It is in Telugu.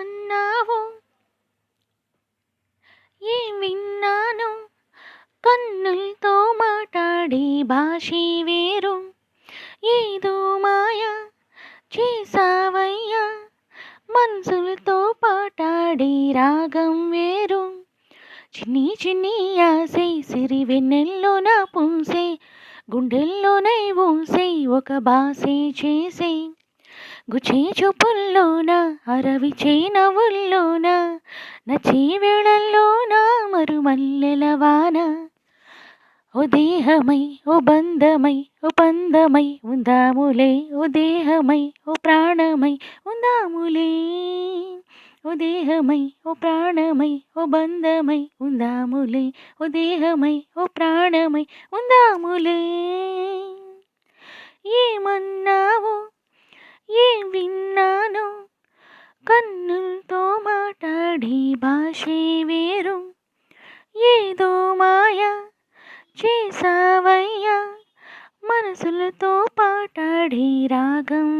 అన్నావు ఏం విన్నాను కన్నులతో మాట్లాడే భాషే వేరు. ఏదో మాయా చేసావయ్యా మనసులతో పాటాడే రాగం వేరు. చిన్ని చిన్ని ఆసే సిరి వెన్నెల్లో నా పూసే. గుండెల్లోనే ఊసే ఒక బాసే చేసే. గుచే చూపుల్లోన అరవి చేనవుల్లోన నచ్చే వేళల్లోన మరుమల్లెల వాన. ఓ దేహమై ఓ బంధమై ఓ పందమై ఉందాములే ఓ దేహమై ఓ ప్రాణమై ఉందాములే. ఓ దేహమై ఓ ప్రాణమై ఓ బంధమై ఉందాములే ఓ దేహమై ఓ ప్రాణమై ఉందాములే ఏమన్నావు ఏం విన్నాను కన్నులతో మాట్లాడే భాషే వేరు. ఏదో మాయ చేసావయ్యా మనసులతో పాటాడే రాగం